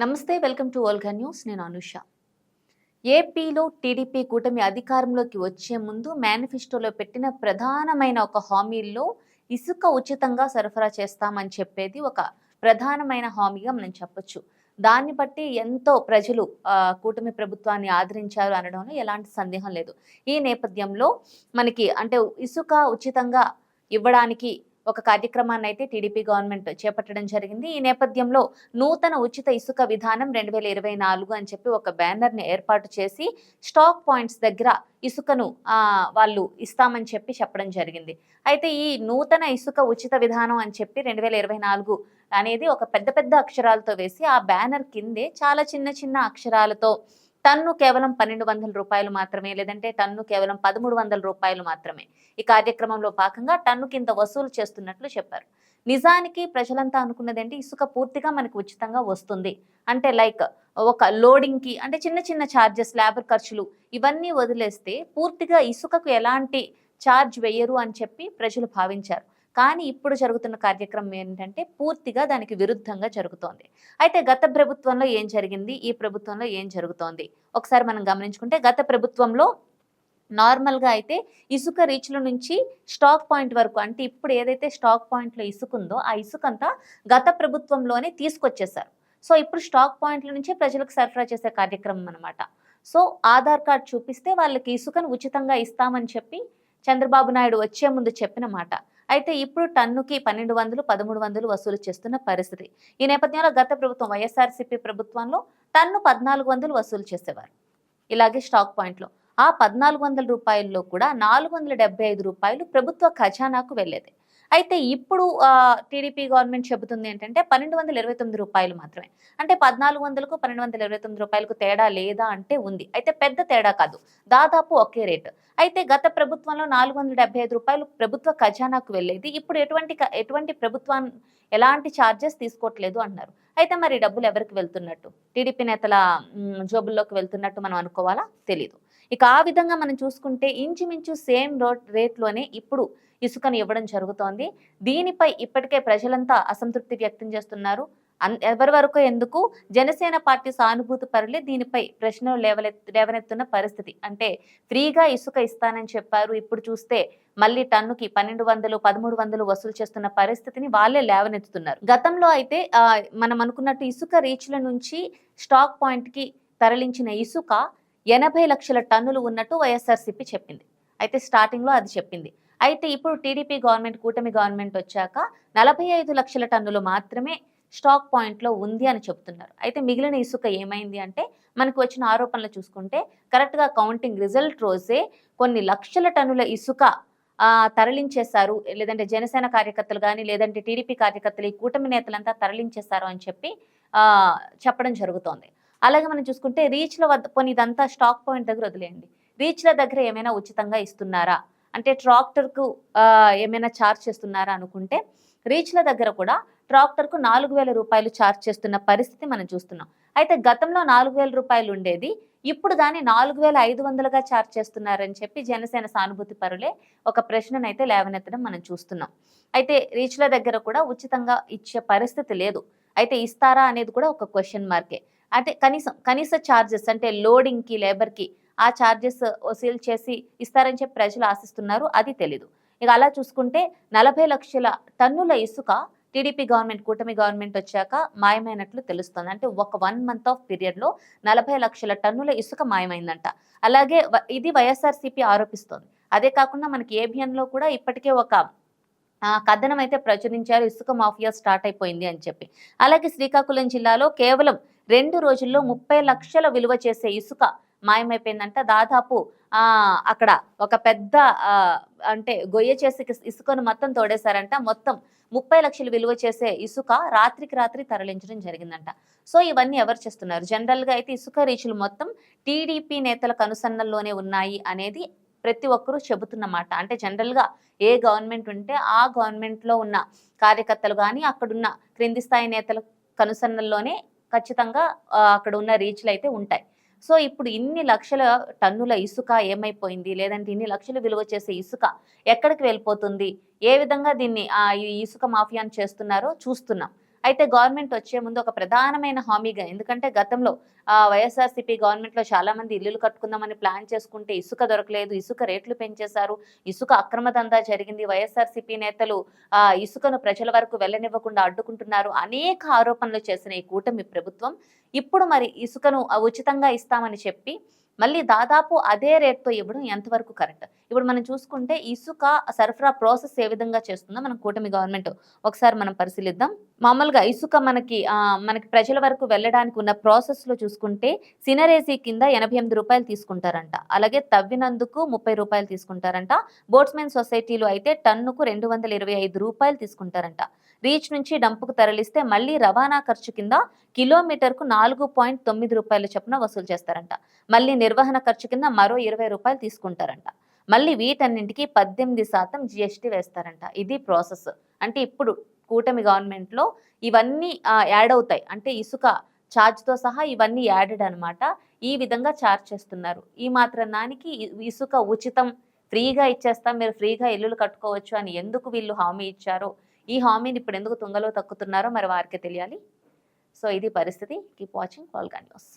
నమస్తే welcome to Olga news. నేను అనుష. ఏపీలో టీడీపీ కూటమి అధికారంలోకి వచ్చే ముందు మేనిఫెస్టోలో పెట్టిన ప్రధానమైన ఒక హామీల్లో ఇసుక ఉచితంగా సరఫరా చేస్తామని చెప్పేది ఒక ప్రధానమైన హామీగా మనం చెప్పొచ్చు. దాన్ని బట్టి ఎంతో ప్రజలు కూటమి ప్రభుత్వాన్ని ఆదరించారు అనడంలో ఎలాంటి సందేహం లేదు. ఈ నేపథ్యంలో మనకి అంటే ఇసుక ఉచితంగా ఇవ్వడానికి ఒక కార్యక్రమాన్ని అయితే టీడీపీ గవర్నమెంట్ చేపట్టడం జరిగింది. ఈ నేపథ్యంలో నూతన ఉచిత ఇసుక విధానం రెండు వేల ఇరవై నాలుగు అని చెప్పి ఒక బ్యానర్ని ఏర్పాటు చేసి స్టాక్ పాయింట్స్ దగ్గర ఇసుకను వాళ్ళు ఇస్తామని చెప్పి చెప్పడం జరిగింది. అయితే ఈ నూతన ఇసుక ఉచిత విధానం అని చెప్పి రెండు వేల ఇరవై నాలుగు అనేది ఒక పెద్ద పెద్ద అక్షరాలతో వేసి ఆ బ్యానర్ కిందే చాలా చిన్న చిన్న అక్షరాలతో టన్ను కేవలం పన్నెండు వందల రూపాయలు మాత్రమే లేదంటే టన్ను కేవలం పదమూడు వందల రూపాయలు మాత్రమే. ఈ కార్యక్రమంలో భాగంగా టన్ను కింద వసూలు చేస్తున్నట్లు చెప్పారు. నిజానికి ప్రజలంతా అనుకున్నదంటే? ఇసుక పూర్తిగా మనకు ఉచితంగా వస్తుంది. అంటే లైక్ ఒక లోడింగ్కి అంటే చిన్న చిన్న ఛార్జెస్ లేబర్ ఖర్చులు ఇవన్నీ వదిలేస్తే పూర్తిగా ఇసుకకు ఎలాంటి ఛార్జ్ వేయరు అని చెప్పి ప్రజలు భావించారు. కానీ ఇప్పుడు జరుగుతున్న కార్యక్రమం ఏంటంటే పూర్తిగా దానికి విరుద్ధంగా జరుగుతోంది. అయితే గత ప్రభుత్వంలో ఏం జరిగింది? ఈ ప్రభుత్వంలో ఏం జరుగుతోంది? ఒకసారి మనం గమనించుకుంటే గత ప్రభుత్వంలో నార్మల్గా అయితే ఇసుక రీచ్ల నుంచి స్టాక్ పాయింట్ వరకు అంటే ఇప్పుడు ఏదైతే స్టాక్ పాయింట్లో ఇసుక ఉందో ఆ ఇసుక అంతా గత ప్రభుత్వంలోనే తీసుకొచ్చేసారు సో ఇప్పుడు స్టాక్ పాయింట్ల నుంచే ప్రజలకు సరఫరా చేసే కార్యక్రమం అనమాట సో ఆధార్ కార్డ్ చూపిస్తే వాళ్ళకి ఇసుకను ఉచితంగా ఇస్తామని చెప్పి చంద్రబాబు నాయుడు వచ్చే ముందు చెప్పిన మాట. అయితే ఇప్పుడు టన్నుకి పన్నెండు వందలు పదమూడు వందలు వసూలు చేస్తున్న పరిస్థితి. ఈ నేపథ్యంలో గత ప్రభుత్వం వైఎస్ఆర్సీపీ ప్రభుత్వంలో టన్ను పద్నాలుగు వందలు వసూలు చేసేవారు. ఇలాగే స్టాక్ పాయింట్లో ఆ పద్నాలుగు వందల రూపాయల్లో కూడా నాలుగు వందల డెబ్బై ఐదు రూపాయలు ప్రభుత్వ ఖజానాకు వెళ్ళేది. అయితే ఇప్పుడు టీడీపీ గవర్నమెంట్ చెబుతుంది ఏంటంటే పన్నెండు వందల ఇరవై తొమ్మిది రూపాయలు మాత్రమే. అంటే పద్నాలుగు వందలకు పన్నెండు వందల ఇరవై తొమ్మిది రూపాయలకు తేడా లేదా అంటే ఉంది. అయితే పెద్ద తేడా కాదు. దాదాపు ఒకే రేటు. అయితే గత ప్రభుత్వంలో నాలుగు వందల డెబ్బై ఐదు రూపాయలు ప్రభుత్వ ఖజానాకు వెళ్ళేది. ఇప్పుడు ఎటువంటి ఎటువంటి ప్రభుత్వం ఎలాంటి ఛార్జెస్ తీసుకోవట్లేదు అంటున్నారు. అయితే మరి డబ్బులు ఎవరికి వెళ్తున్నట్టు? టీడీపీ నేతల జోబుల్లోకి వెళ్తున్నట్టు మనం అనుకోవాలా? తెలీదు. ఇక ఆ విధంగా మనం చూసుకుంటే ఇంచుమించు సేమ్ రేట్లోనే ఇప్పుడు ఇసుకను ఇవ్వడం జరుగుతోంది. దీనిపై ఇప్పటికే ప్రజలంతా అసంతృప్తి వ్యక్తం చేస్తున్నారు. అన్- ఎవరి వరకు ఎందుకు? జనసేన పార్టీ సానుభూతి పరులే దీనిపై ప్రశ్నలు లేవలె లేవనెత్తున్న పరిస్థితి. అంటే ఫ్రీగా ఇసుక ఇస్తానని చెప్పారు. ఇప్పుడు చూస్తే మళ్ళీ టన్నుకి పన్నెండు వందలు పదమూడు వందలు వసూలు చేస్తున్న పరిస్థితిని వాళ్ళే లేవనెత్తుతున్నారు. గతంలో అయితే మనం అనుకున్నట్టు ఇసుక రీచ్ల నుంచి స్టాక్ పాయింట్కి తరలించిన ఇసుక ఎనభై లక్షల టన్నులు ఉన్నట్టు వైఎస్ఆర్సీపీ చెప్పింది. అయితే స్టార్టింగ్లో అది చెప్పింది. అయితే ఇప్పుడు టీడీపీ గవర్నమెంట్ కూటమి గవర్నమెంట్ వచ్చాక నలభై ఐదు లక్షల టన్నులు మాత్రమే స్టాక్ పాయింట్లో ఉంది అని చెప్తున్నారు. అయితే మిగిలిన ఇసుక ఏమైంది అంటే మనకు వచ్చిన ఆరోపణలు చూసుకుంటే కరెక్ట్గా కౌంటింగ్ రిజల్ట్ రోజే కొన్ని లక్షల టన్నుల ఇసుక తరలించేశారు. లేదంటే జనసేన కార్యకర్తలు కానీ లేదంటే టీడీపీ కార్యకర్తలు ఈ కూటమి నేతలంతా తరలించేశారు అని చెప్పి చెప్పడం జరుగుతోంది. అలాగే మనం చూసుకుంటే రీచ్ల వద్ద కొన్ని ఇదంతా స్టాక్ పాయింట్ దగ్గర వదిలేయండి. రీచ్ల దగ్గర ఏమైనా ఉచితంగా ఇస్తున్నారా? అంటే ట్రాక్టర్కు ఏమైనా ఛార్జ్ చేస్తున్నారా అనుకుంటే రీచ్ల దగ్గర కూడా ట్రాక్టర్కు నాలుగు వేల రూపాయలు ఛార్జ్ చేస్తున్న పరిస్థితి మనం చూస్తున్నాం. అయితే గతంలో నాలుగు వేల రూపాయలు ఉండేది ఇప్పుడు దాన్ని నాలుగు వేల ఐదు వందలుగా ఛార్జ్ చేస్తున్నారని చెప్పి జనసేన సానుభూతి పరులే ఒక ప్రశ్ననైతే లేవనెత్తడం మనం చూస్తున్నాం. అయితే రీచ్ల దగ్గర కూడా ఉచితంగా ఇచ్చే పరిస్థితి లేదు. అయితే ఇస్తారా అనేది కూడా ఒక క్వశ్చన్ మార్కే అంటే కనీసం కనీస ఛార్జెస్ అంటే లోడింగ్కి లేబర్కి ఆ ఛార్జెస్ వసూలు చేసి ఇస్తారని చెప్పి ప్రజలు ఆశిస్తున్నారు. అది తెలీదు. ఇక అలా చూసుకుంటే నలభై లక్షల టన్నుల ఇసుక టీడీపీ గవర్నమెంట్ కూటమి గవర్నమెంట్ వచ్చాక మాయమైనట్లు తెలుస్తుంది. అంటే ఒక వన్ మంత్ ఆఫ్ పీరియడ్లో నలభై లక్షల టన్నుల ఇసుక మాయమైందంట. అలాగే ఇది వైఎస్ఆర్సీపీ ఆరోపిస్తోంది. అదే కాకుండా మనకి ఏబిఎన్లో కూడా ఇప్పటికే ఒక కథనం అయితే ప్రచురించారు. ఇసుక మాఫియా స్టార్ట్ అయిపోయింది అని చెప్పి. అలాగే శ్రీకాకుళం జిల్లాలో కేవలం రెండు రోజుల్లో ముప్పై లక్షల విలువ చేసే ఇసుక మాయమైపోయిందంట. దాదాపు ఆ అక్కడ ఒక పెద్ద అంటే గొయ్య చేసి ఇసుకను మొత్తం తోడేశారంట. మొత్తం ముప్పై లక్షలు విలువ చేసే ఇసుక రాత్రికి రాత్రి తరలించడం జరిగిందంట. సో ఇవన్నీ ఎవరు చేస్తున్నారు? జనరల్గా అయితే ఇసుక రీచులు మొత్తం టీడీపీ నేతల కనుసన్నల్లోనే ఉన్నాయి అనేది ప్రతి ఒక్కరూ చెబుతున్నమాట అంటే జనరల్గా ఏ గవర్నమెంట్ ఉంటే ఆ గవర్నమెంట్లో ఉన్న కార్యకర్తలు కానీ అక్కడున్న క్రింది స్థాయి నేతల కనుసన్నల్లోనే ఖచ్చితంగా అక్కడ ఉన్న రీచ్లు అయితే ఉంటాయి. సో ఇప్పుడు ఇన్ని లక్షల టన్నుల ఇసుక ఏమైపోయింది? లేదంటే ఇన్ని లక్షలు విలువ చేసే ఇసుక ఎక్కడికి వెళ్ళిపోతుంది? ఏ విధంగా దీన్ని ఈ ఇసుక మాఫియాను చేస్తున్నారో చూస్తున్నాం. అయితే గవర్నమెంట్ వచ్చే ముందు ఒక ప్రధానమైన హామీగా ఎందుకంటే గతంలో ఆ, వైఎస్ఆర్సీపీ గవర్నమెంట్లో చాలా మంది ఇల్లులు కట్టుకుందామని ప్లాన్ చేసుకుంటే ఇసుక దొరకలేదు ఇసుక రేట్లు పెంచేశారు ఇసుక అక్రమ దందా జరిగింది వైఎస్ఆర్సీపీ నేతలు ఆ ఇసుకను ప్రజల వరకు వెళ్ళనివ్వకుండా అడ్డుకుంటున్నారు అనేక ఆరోపణలు చేసిన ఈ కూటమి ప్రభుత్వం. ఇప్పుడు మరి ఇసుకను ఉచితంగా ఇస్తామని చెప్పి మళ్ళీ దాదాపు అదే రేట్తో ఇవ్వడం ఎంతవరకు కరెక్ట్? ఇప్పుడు మనం చూసుకుంటే ఇసుక సరఫరా ప్రాసెస్ ఏ విధంగా చేస్తుందో మనం కూటమి గవర్నమెంట్ ఒకసారి మనం పరిశీలిద్దాం. మామూలుగా ఇసుక మనకి మనకి ప్రజల వరకు వెళ్ళడానికి ఉన్న ప్రాసెస్లో చూసుకుంటే సినరేసీ కింద ఎనభై ఎనిమిది రూపాయలు తీసుకుంటారంట. అలాగే తవ్వినందుకు ముప్పై రూపాయలు తీసుకుంటారంట. బోట్స్మెన్ సొసైటీలో అయితే టన్నుకు రెండు వందల ఇరవై ఐదు రూపాయలు తీసుకుంటారంట. రీచ్ నుంచి డంపుకు తరలిస్తే మళ్ళీ రవాణా ఖర్చు కింద కిలోమీటర్కు నాలుగు పాయింట్ తొమ్మిది రూపాయల చొప్పున వసూలు చేస్తారంట. మళ్ళీ నిర్వహణ ఖర్చు కింద మరో ఇరవై రూపాయలు తీసుకుంటారంట. మళ్ళీ వీటన్నింటికి పద్దెనిమిది శాతం జిఎస్టీ వేస్తారంట. ఇది ప్రాసెస్. అంటే ఇప్పుడు కూటమి గవర్నమెంట్లో ఇవన్నీ యాడ్ అవుతాయి. అంటే ఇసుక ఛార్జ్తో సహా ఇవన్నీ యాడెడ్ అనమాట ఈ విధంగా ఛార్జ్ చేస్తున్నారు. ఈ మాత్రం దానికి ఇసుక ఉచితం ఫ్రీగా ఇచ్చేస్తాం. మీరు ఫ్రీగా ఇల్లులు కట్టుకోవచ్చు అని ఎందుకు వీళ్ళు హామీ ఇచ్చారో? ఈ హామీని ఇప్పుడు ఎందుకు తుంగలో తక్కుతున్నారో మరి వారికి తెలియాలి. సో ఇది పరిస్థితి. Keep watching పాల్గా news